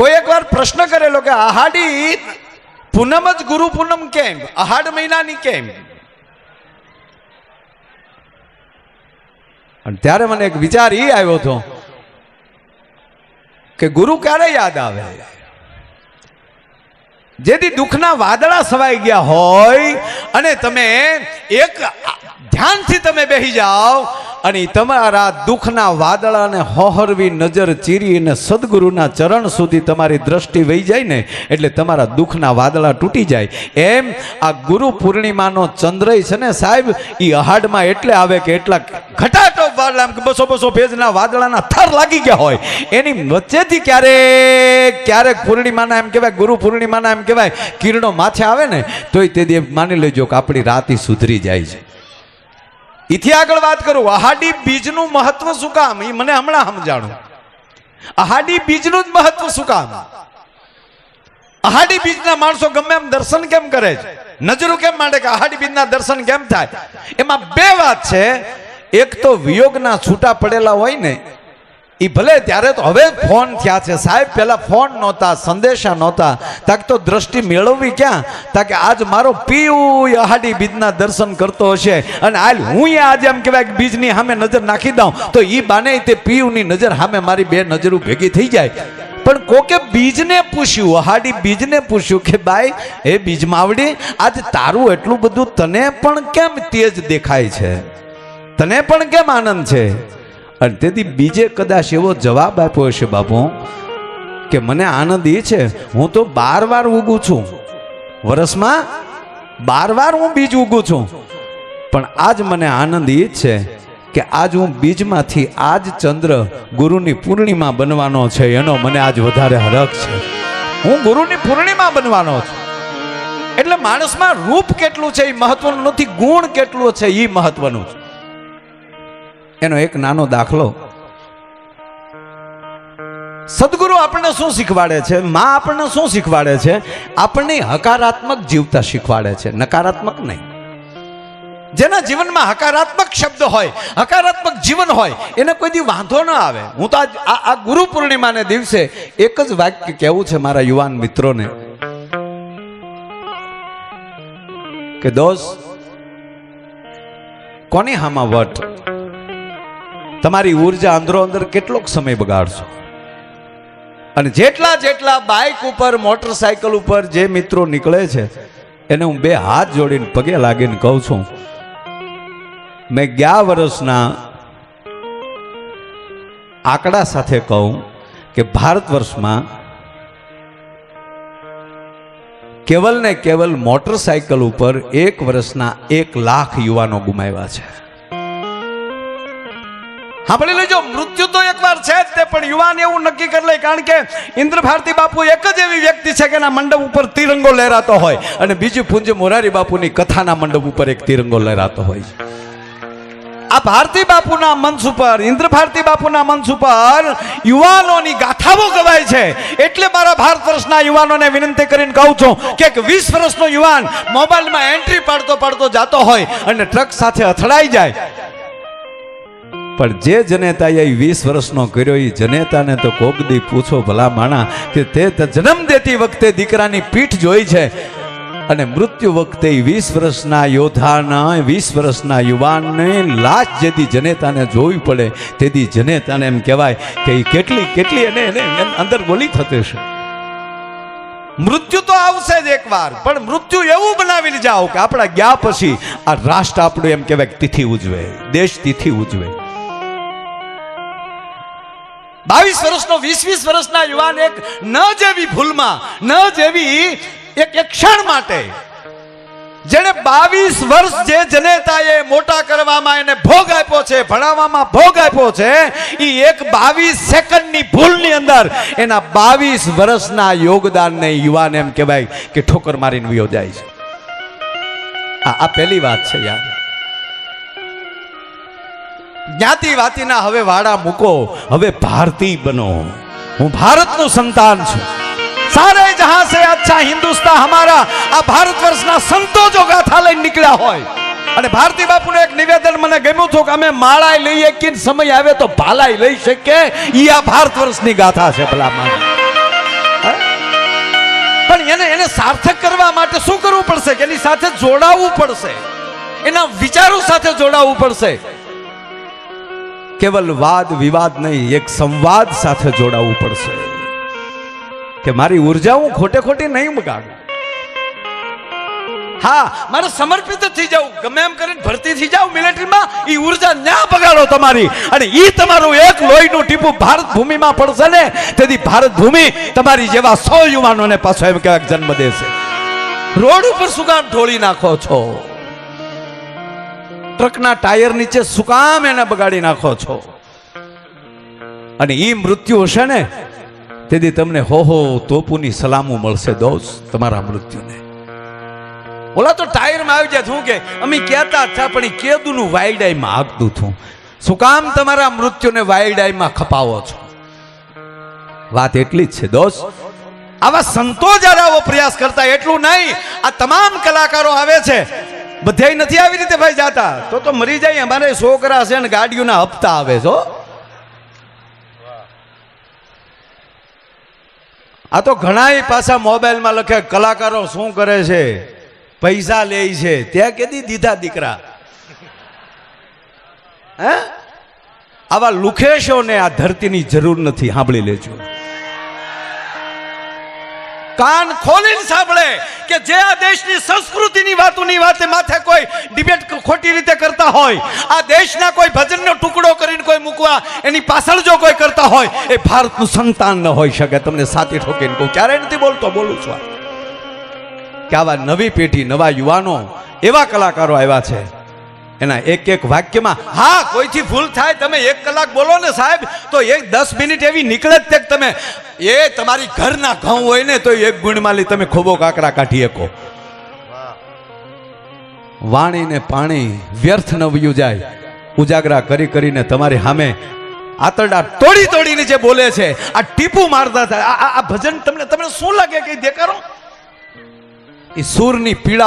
કોઈ એકવાર પ્રશ્ન કરેલો કે આહાડી પૂનમ જ ગુરુ પૂનમ કેમ? અહાડ મહિનાની કેમ? અને ત્યારે મને એક વિચાર એ આવ્યો હતો કે ગુરુ ક્યારે યાદ આવે? જેથી દુઃખના વાદળા સવાઈ ગયા હોય અને તમે એક ધ્યાનથી તમે બેસી જાઓ અને તમારા દુઃખના વાદળાને હોહરવી નજર ચીરી અને સદગુરુના ચરણ સુધી તમારી દ્રષ્ટિ વહી જાય ને, એટલે તમારા દુઃખના વાદળા તૂટી જાય. એમ આ ગુરુ પૂર્ણિમાનો ચંદ્રય છે ને સાહેબ એ અહાડમાં એટલે આવે કે એટલા ઘટાટો વાદળા બસો બસો ભેજના વાદળાના થર લાગી ગયા હોય. એની વચ્ચેથી ક્યારેક ક્યારેક પૂર્ણિમાના એમ કહેવાય, ગુરુ પૂર્ણિમાના એમ કહેવાય, કિરણો માથે આવે ને, તોય તે માની લેજો કે આપણી રાતી સુધરી જાય છે. એથી આગળ વાત કરું, અહાડી બીજનું મહત્વ શું કામ? એ મને હમણાં સમજાણું. અહાડી બીજનું જ મહત્વ શું કામ? અહાડી બીજના માણસો ગમે એમ દર્શન કેમ કરે છે? નજરો કેમ માંડે કે અહાડી બીજના દર્શન કેમ થાય? એમાં બે વાત છે. એક તો વિયોગના છૂટા પડેલા હોય ને એ ભલે ત્યારે તો હવે ફોન થયા છે. સાહેબ પહેલા ફોન નહોતા, સંદેશા નહોતા. તાક તો દ્રષ્ટિ મેળવવી ક્યાં? તાકે આજ મારો પીવું અહાડી બીજના દર્શન કરતો હશે. અને હાલ હું આજે એમ કહેવાય કે બીજની સામે નજર નાખી દઉં. તો એ બાને તે પીયુની નજર સામે મારી બે નજરો ભેગી થઈ જાય. પણ કોકે બીજને પૂછ્યું, અહાડી બીજને પૂછ્યું કે ભાઈ એ બીજ માવડી આજ તારું એટલું બધું તને પણ કેમ તેજ દેખાય છે? તને પણ કેમ આનંદ છે? અને તેથી બીજે કદાચ એવો જવાબ આપ્યો હશે, બાપુ, કે મને આનંદ એ છે, હું તો બાર વાર ઉગું છું. વર્ષમાં બાર વાર હું બીજ ઉગું છું. પણ આજ મને આનંદ એ જ છે કે આજ હું બીજમાંથી આજ ચંદ્ર ગુરુની પૂર્ણિમા બનવાનો છે, એનો મને આજ વધારે હરખ છે. હું ગુરુની પૂર્ણિમા બનવાનો છું. એટલે માણસમાં રૂપ કેટલું છે એ મહત્વનું નથી, ગુણ કેટલું છે એ મહત્વનું છે. એનો એક નાનો દાખલો. સદગુરુ આપણને શું શીખવાડે છે? માં આપણને શું શીખવાડે છે? આપણને હકારાત્મક જીવતા શીખવાડે છે. નકારાત્મક નહીં. જેના જીવનમાં હકારાત્મક શબ્દ હોય, હકારાત્મક જીવન હોય, એને કોઈ દી વાંધો ન આવે. હું તો આ આ ગુરુ પૂર્ણિમાને દિવસે એક જ વાક્ય કહેવું છે મારા યુવાન મિત્રોને. કે દોસ્ત, કોની હામાં વટ? તમારી ઊર્જા અંદરો અંદર કેટલોક સમય બગાડશો. અને જેટલા જેટલા બાઇક ઉપર મોટરસાયકલ ઉપર જે મિત્રો નીકળે છે, એને હું બે હાથ જોડીને પગે લાગીને કહું છું, મેં ગયા વર્ષના આંકડા સાથે કહું કે ભારત વર્ષમાં કેવલ ને કેવલ મોટરસાયકલ ઉપર એક વર્ષના એક લાખ યુવાનો ગુમાવ્યા છે. સાંભળી લેજો, મૃત્યુ તો એકવાર છે જ તે, પણ યુવાન એવું નક્કી કરી લે, કારણ કે ઇન્દ્ર ભારતી બાપુ એક જ એવી વ્યક્તિ છે કે એના મંડપ ઉપર તિરંગો લહેરાતો હોય અને બીજી પૂંજ મોરારી બાપુની કથાના મંડપ ઉપર એક તિરંગો લહેરાતો હોય આ ભારતી બાપુના મંચ ઉપર ઇન્દ્ર ભારતી બાપુના મંચ ઉપર યુવાનોની ગાથાઓ ગવાય છે. એટલે મારા ભારત વર્ષના યુવાનોને વિનંતી કરીને કહું છું કે એક વીસ વર્ષનો યુવાન મોબાઈલમાં એન્ટ્રી પાડતો પાડતો જાતો હોય અને ટ્રક સાથે અથડાઈ જાય. પણ જે જનેતાએ વીસ વર્ષનો કર્યો એ જનેતાને તો કોકદી પૂછો, ભલા માણા, કે તે જન્મ દેતી વખતે દીકરાની પીઠ જોઈ છે. અને મૃત્યુ વખતે વીસ વર્ષના યોદ્ધાના, વીસ વર્ષના યુવાનને લાશ જેથી જનેતાને જોવી પડે. તેથી જનેતાને એમ કહેવાય કે એ કેટલી કેટલી એને એને અંદર બોલી થતી છે. મૃત્યુ તો આવશે જ એકવાર, પણ મૃત્યુ એવું બનાવી જાઓ કે આપણા ગયા પછી આ રાષ્ટ્ર આપણું એમ કહેવાય તિથિ ઉજવે, દેશ તિથિ ઉજવે. બાવીસ વર્ષનો વીસ વીસ વર્ષના યુવાન એક ન જેવી ભૂલમાં, ન જેવી એક ક્ષણ માટે જેણે બાવીસ વર્ષ જે જનેતાએ મોટા કરવામાં એને ભોગ આપ્યો છે, ભણાવવામાં ભોગ આપ્યો છે એ એક બાવીસ સેકન્ડની ભૂલની અંદર એના બાવીસ વર્ષના યોગદાનને યુવાન એમ કહેવાય કે ઠોકર મારીને વિયો જાય છે. આ પહેલી વાત છે યાર. જ્ઞાતિ વાતિના હવે વાડા મૂકો, હવે ભારતી બનો. હું ભારતનું સંતાન છું. સારે જહાં સે અચ્છા હિન્દુસ્તા હમારા આ ભારત વર્ષના સંતો જો ગાથા લઈને નીકળ્યા હોય. અને ભારતી બાપુનું એક નિવેદન મને ગમ્યું હતું કે અમે માળાય લઈએ કે સમય આવે તો ભાલાય લઈ શકીએ ઈ આ ભારત વર્ષની ગાથા છે ભલામાં પણ એને એને સાર્થક કરવા માટે શું કરવું પડશે? કે એની સાથે જોડાવવું પડશે? એના વિચારો સાથે જોડાવવું પડશે? કેવલ વાદ વિવાદ નહીં, એક સંવાદ સાથે જોડાવવું પડશે. કે મારી ઊર્જા હું ખોટે ખોટી નહીં બગાડું. હા, મારે સમર્પિત થઈ જાવ ગમે એમ કરીને ભરતી થઈ જાવ મિલિટરીમાં એ ઊર્જા ન્યા બગાડો તમારી. અને એ તમારું એક લોહીનું ટીપું ભારત ભૂમિમાં પડશે ને, તેથી ભારત ભૂમિ તમારી જેવા સો યુવાનોને પાછો એમ કહેવાય જન્મ દેશે. રોડ ઉપર કામ ઢોળી નાખો છો. ટ્રકના ટાયર નીચે શું કામ એને બગાડી નાખો છો. અને એ મૃત્યુ હશે ને, તેથી તમને હો હો તોપુની સલામું મળશે દોસ્ત તમારા મૃત્યુને. ઓલા તો ટાયરમાં આવી જાય, શું કે? અમે કહેતા હતા, પણ એ કેદુનું વાઇલ્ડ આઈમાં આગતું છું શું કામ તમારા મૃત્યુને વાઇલ્ડ આઈમાં ખપાવો છો. વાત એટલી જ છે દોસ્ત. આવા સંતો જ્યારે આવો પ્રયાસ કરતા એટલું નહીં. આ તમામ કલાકારો આવે છે. બધાય નથી આવી રીતે ભાઈ જાતા? તો તો મરી જાય, અમારે છોકરા છે ને ગાડીઓના હપ્તા આવે છો આ તો ઘણાય પાછા મોબાઈલમાં લખે, કલાકારો શું કરે છે? પૈસા લે છે. ત્યાં કેદી દીધા દીકરા. હે? આવા લુખેશોને આ ધરતીની જરૂર નથી, સાંભળી લેજો. કાન ખોલીને સાંભળે કે જે આ દેશની સંસ્કૃતિની વાતોની વાતે માથે કોઈ ડિબેટ ખોટી રીતે કરતા હોય, આ દેશના કોઈ ભજનનો ટુકડો કરીને કોઈ મૂકવા એની પાછળ જો કોઈ કરતા હોય, એ ભારતનું સંતાન ન હોઈ શકે. તમને સાથી ઠોકીને કહું ક્યારેય નથી બોલતો? બોલું છું કે આવા નવી પેઢી, નવા યુવાનો એવા કલાકારો આવ્યા છે એના એક એક વાક્યમાં, હા, કોઈથી ભૂલ થાય તમે એક કલાક બોલો ને સાહેબ, તો એક દસ મિનિટ એવી નીકળે જ તે તમે, એ તમારી ઘરના ઘઉં હોય ને, તો એક ગુણમાલી તમે ખોબો કાકરા કાઢી શકો. વાણી ને પાણી વ્યર્થ ન વયું જાય. ઉજાગરા કરી કરીને તમારી સામે આતરડા તોડી તોડીને જે બોલે છે, આ ટીપુ મારતા થાય આ- ભજન તમને તમને શું લાગે? કે દેખાડો? એ સૂરની પીડા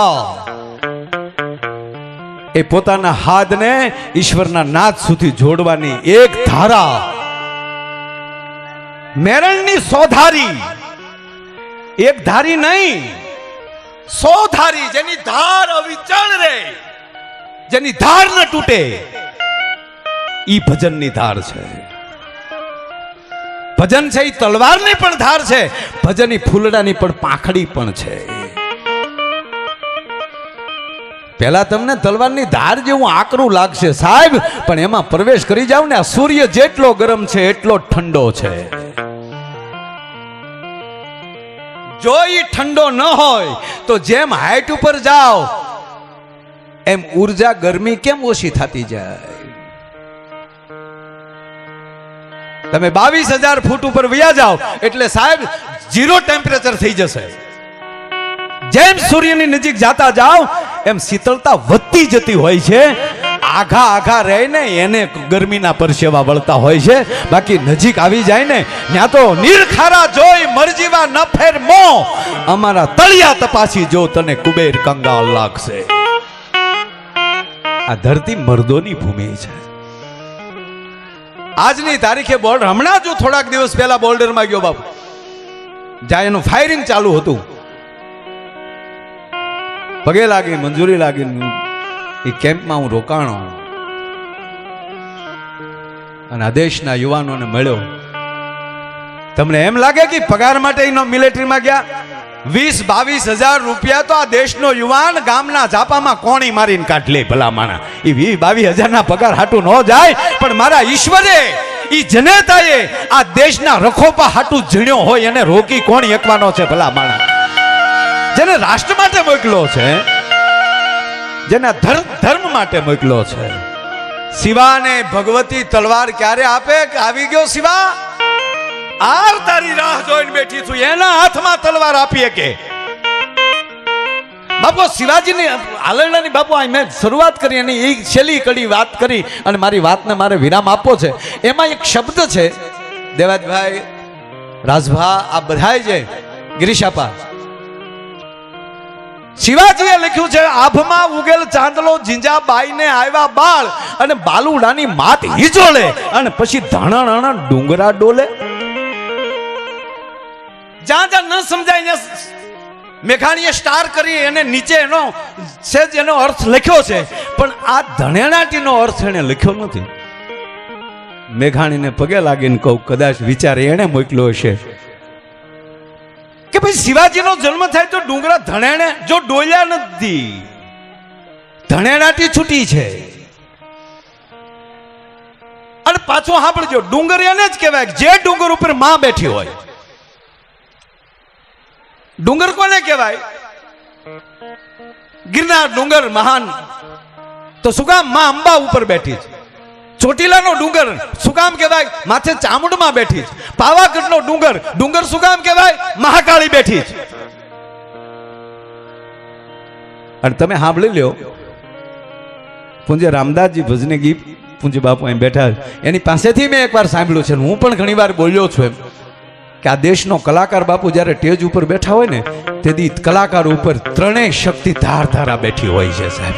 એ પોતાના હાથને ઈશ્વરના નાદ સુધી જોડવાની એક ધારા. મેરણની સોધારી. એક ધારી નહીં, સોધારી જેની ધાર અવિચળ રે જેની ધાર ન તૂટે. ઈ ભજનની ધાર છે. ભજન છે એ તલવારની પણ ધાર છે, ભજન એ ફૂલડાની પણ પાંખડી પણ છે. પહેલા તમને તલવારની ધાર જેવું આકરું લાગશે, સાહેબ. પણ એમાં પ્રવેશ કરી જાવ ને, આ સૂર્ય જેટલો ગરમ છે, એટલો ઠંડો છે. જો એ ઠંડો ન હોય, તો જેમ હાઈટ ઉપર જાઓ, એમ ઊર્જા ગરમી કેમ ઓછી થતી જાય? તમે બાવીસ હજાર ફૂટ ઉપર વ્યા જાઓ, એટલે સાહેબ ઝીરો ટેમ્પરેચર થઈ જશે. જેમ સૂર્યની નજીક જાતા જાઓ, એમ શીતળતા વધતી જતી હોય છે. આઘા આઘા રહે ને એને ગરમીના પરસેવા વળતા હોય છે. બાકી નજીક આવી જાય ને ત્યાં તો નીરખારા જોઈ મરજીવા ન ફેર મો. અમારા તળિયા તપાસી જો તને કુબેર કંગાલ લાગશે. આ ધરતી મર્દોની ભૂમિ છે. આજની તારીખે બોર્ડર હમણાં જો થોડાક દિવસ પહેલા બોર્ડરમાં ગયો બાપુ. જ્યાં એનું ફાયરિંગ ચાલુ હતું. પગે લાગી, મંજૂરી લાગી એ કેમ્પમાં હું રોકાણો અને આ દેશના યુવાનોને મળ્યો. તમને એમ લાગે કે પગાર માટે એનો મિલિટરીમાં ગયા? વીસ, બાવીસ હજાર રૂપિયા તો આ દેશનો યુવાન ગામના ઝાપામાં કોણી મારીને કાઢ લે ભલા માણા. એ વીસ, બાવીસ હજારના પગાર હાટું ન જાય, પણ મારા ઈશ્વરે એ જનેતાએ આ દેશના રખોપા હાટું ઝીણ્યો હોય એને રોકી કોણ એકવાનો છે ભલા માણા? જેને રાષ્ટ્ર માટે મોકલ્યો છે, જેને ધર્મ માટે મોકલ્યો છે. શિવાને ભગવતી તલવાર ક્યારે આપે? કે આવી ગયો શિવા? આર તારી રાહ જોઈને બેઠી છું. એના હાથમાં તલવાર આપીએ કે? બાપુ, શિવાજીની આલરડાની બાપુ મેં શરૂઆત કરી અને એ છેલ્લી કડી વાત કરી અને મારી વાતને મારે વિરામ આપવો છે. એમાં એક શબ્દ છે, દેવાજભાઈ, રાજભા, આ બધાય છે ગિરીશાપા શિવાજીએ લખ્યું છે, આભમાં ઉગેલ ચાંદલો જીંજાબાઈને આવ્યા બાળ અને બાલુડાની માત હિજોળે અને પછી ધાણા ડુંગરા ડોલે. જ્યાં જ્યાં ન સમજાય મેઘાણીએ સ્ટાર કરી એને નીચે એનો સેજ, એનો અર્થ લખ્યો છે, પણ આ ધણેણાટીનો અર્થ એને લખ્યો નથી. મેઘાણીને પગે લાગીને કહું, કદાચ વિચાર એણે મોકલ્યો હશે. કે ભાઈ શિવાજીનો જન્મ થાય તો ડુંગરા ધણેણે, જો ડોલ્યા નથી ધણેણાટી છૂટી છે. અને પાછું સાંભળજો, ડુંગર એને જ કહેવાય જે ડુંગર ઉપરમાં બેઠી હોય. ડુંગર કોને કહેવાય? ગિરનાર ડુંગર મહાન. તો શું કામ? માં અંબા ઉપર બેઠી છે. ચોટીલાનો ડુંગર શું કામ કહેવાય? માથે ચામુંડમાં બેઠી છે. પાવાગઢનો ડુંગર ડુંગર શું કામ કહેવાય? મહાકાળી બેઠી છે. અને તમે સાંભળી લ્યો પૂંજે રામદાસજી ભજને ગીત પૂંજે બાપુ અહીં બેઠા. એની પાસેથી મેં એકવાર સાંભળ્યું છે હું પણ ઘણીવાર બોલ્યો છું એમ કે આ દેશનો કલાકાર બાપુ જ્યારે સ્ટેજ ઉપર બેઠા હોય ને, તેથી કલાકાર ઉપર ત્રણેય શક્તિ ધાર ધારા બેઠી હોય છે સાહેબ.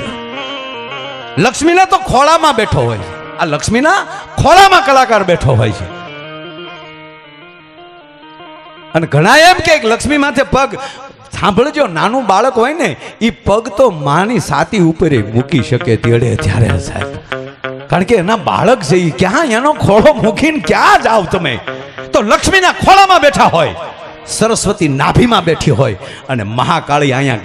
લક્ષ્મીના તો ખોળામાં બેઠો હોય આ લક્ષ્મીના ખોળામાં કલાકાર બેઠો હોય છે. અને ઘણા એમ કે લક્ષ્મી માથે પગ, સાંભળજો, નાનું બાળક હોય ને એ પગ તો માની સાતી ઉપર મૂકી શકે તેડે ત્યારે સાહેબ. કારણ કે એના બાળક છે એ ક્યાં એનો ખોળો મૂકીને ક્યાં જાવ તમે? તો લક્ષ્મીના ખોળામાં બેઠા હોય, સરસ્વતી નાભીમાં બેઠી હોય, અને મહાકાળી અહીંયા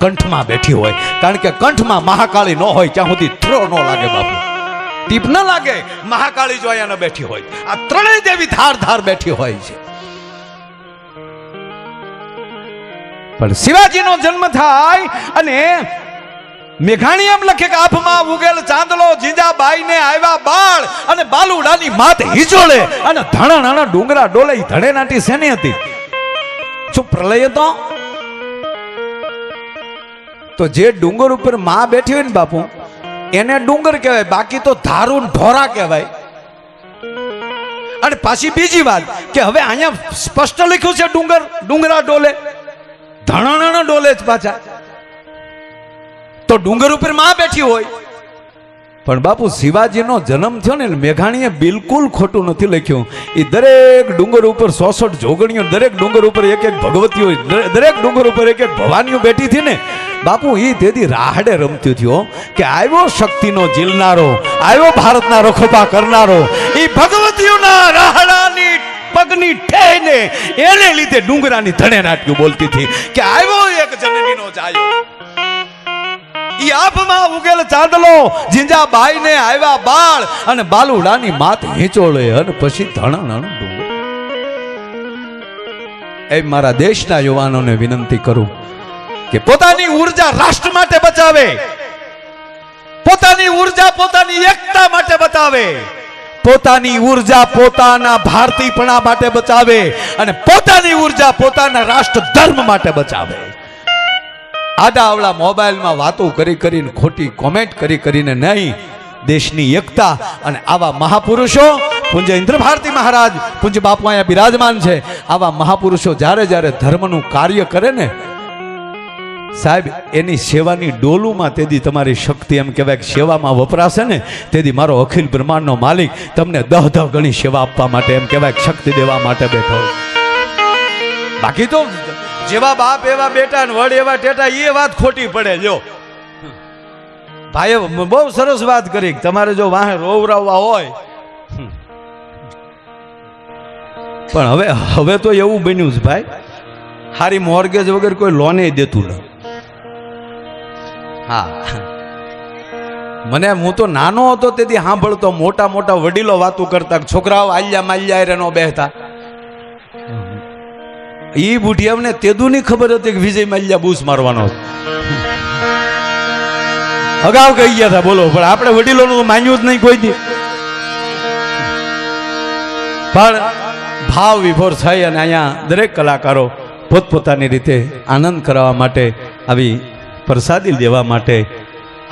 કંઠમાં બેઠી હોય. કારણ કે કંઠમાં મહાકાળી ન હોય, ત્યાં સુધી થ્રો ન લાગે બાપુ. ટીપ ન લાગે, મહાકાળી જો અહીંયા બેઠી હોય. આ ત્રણેય દેવી ધાર ધાર બેઠી હોય છે. પણ શિવાજીનો જન્મ થાય અને મેઘાણી એમ લખે કે આફમાં ઉગેલ ચાંદલો જીજાબાઈ ને આવ્યા બાળ અને બાલુડાની માત હિજોળે અને ધણા નાના ડુંગરા ડોલે ધણે નાટી શેની હતી? શું પ્રલય હતો? તો જે ડુંગર ઉપરમાં બેઠી હોય ને બાપુ એને ડુંગર કહેવાય, બાકી તો ધારું ઢોરા કહેવાય. અને પાછી બીજી વાત કે હવે અહીંયા સ્પષ્ટ લખ્યું છે ડુંગર, ડુંગરા ડોલે. ધણાણા ડોલે જ પાછા. તો ડુંગર ઉપરમાં બેઠી હોય પણ બાપુ શિવાજીનો જન્મ થયો ને મેઘાણીએ બિલકુલ ખોટું નથી લખ્યું. એ દરેક ડુંગર ઉપર સોસઠ જોગણીઓ, દરેક ડુંગર ઉપર એક એક ભગવતીઓ, દર- દરેક ડુંગર ઉપર એક એક ભવાનીઓ બેઠી હતી ને. બાપુ એ તેથી રાહડે રમતું થયો કે આવ્યો શક્તિનો જીલનારો આવ્યો ભારતના રખોપા કરનારો એ ભગવતીઓના રાહડાની પગની ઠેને, એને લીધે ડુંગરાની ધણે નાટ્યું બોલતી હતી. કે આવ્યો એક જનનીનો ઈ આભમાં ઉગેલ ચાંદલો જીંજાબાઈ ને આવ્યા બાળ, અને બાલુડાની માત હિંચોળે, અને પછી ધણા એ મારા દેશના યુવાનોને વિનંતી કરું કે પોતાની ઊર્જા રાષ્ટ્ર માટે બચાવે. પોતાની ઊર્જા પોતાની એકતા માટે બતાવે પોતાની ઊર્જા પોતાના ભારતીપણા માટે બચાવે અને પોતાની ઊર્જા પોતાના રાષ્ટ્ર ધર્મ માટે બચાવે. આડા આવડા મોબાઈલમાં વાતો કરી કરીને, ખોટી કોમેન્ટ કરી કરીને નહીં, દેશની એકતા અને આવા મહાપુરુષો પૂંજ ઇન્દ્ર ભારતી મહારાજ, પૂજ્ય બાપુ અહીંયા બિરાજમાન છે, આવા મહાપુરુષો જ્યારે જ્યારે ધર્મનું કાર્ય કરે ને, સાહેબ, એની સેવાની ડોલુમાં તેદી તમારી શક્તિ એમ કહેવાય કે સેવામાં વપરાશે ને, તેથી મારો અખિલ બ્રહ્માંડનો માલિક તમને દહ દહ ગણી સેવા આપવા માટે એમ કહેવાય શક્તિ દેવા માટે બેઠો. બાકી તો જેવા બાપ, એવા બેટા ને વડ, એવા ટેટા એ વાત ખોટી પડે, જો. ભાઈએ બહુ સરસ વાત કરી તમારે જો વાહે રોવરાવવા હોય. પણ હવે હવે તો એવું બન્યું છે ભાઈ, હારી મોર્ગેજ વગર કોઈ લોને દેતું ન હા. મને, હું તો નાનો હતો, તેથી સાંભળતો મોટા મોટા વડીલો વાતો કરતા છોકરાઓ આલ્યા માલ્યા રે બેહતા. ઈ બુઢિયામને તેદુની ખબર હતી કે વિજય માલ્યા બૂસ મારવાનો અગાઉ કહી ગયા હતા, બોલો, પણ આપણે વડીલોનું માન્યું જ નહીં કોઈ દી. પણ ભાવ વિભોર થઈ અને અહીંયા દરેક કલાકારો પોતપોતાની રીતે આનંદ કરાવવા માટે આવી પ્રસાદી દેવા માટે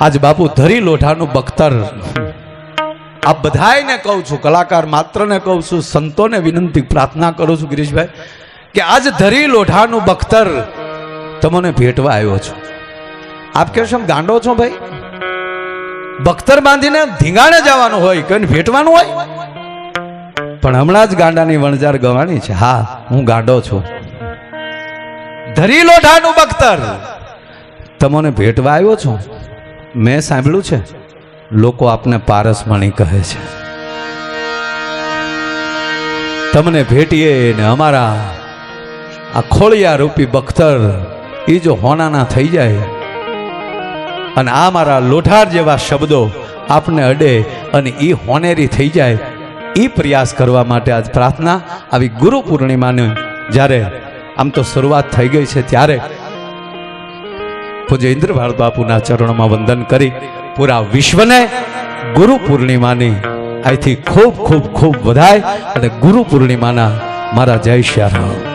આજ બાપુ ધરી લોઢાનું બખ્તર. આ બધાયને કહું છું, કલાકાર માત્રને કહું છું, સંતોને વિનંતી, પ્રાર્થના કરું છું, ગિરીશભાઈ કે આજ ધરી લોઢાનું બખ્તર તમને ભેટવા આવ્યો છું. આપ કહેશો "આમ ગાંડો છો ભાઈ? બખ્તર બાંધીને ધીંગાણે જવાનું હોય, કઈને ભેટવાનું હોય? પણ હમણાં જ ગાંડાની વણજાર ગવાની છે. હા, હું ગાંડો છું. ધરી લોઢાનું બખ્તર તમને ભેટવા આવ્યો છું. મેં સાંભળ્યું છે, લોકો આપને પારસમણી કહે છે. તમને ભેટીએ ને અમારા આ ખોળિયા રૂપી બખ્તર એ જો હોનાના થઈ જાય અને આ મારા લોઢાર જેવા શબ્દો આપને અડે અને એ હોનેરી થઈ જાય એ પ્રયાસ કરવા માટે આજ પ્રાર્થના આવી ગુરુ પૂર્ણિમાને જ્યારે આમ તો શરૂઆત થઈ ગઈ છે ત્યારે પૂજ્ય ઇન્દ્રભાળ બાપુના ચરણોમાં વંદન કરી પૂરા વિશ્વને ગુરુ પૂર્ણિમાની અહીંથી ખૂબ ખૂબ ખૂબ વધાય અને ગુરુ પૂર્ણિમાના મારા જય શ્યારામ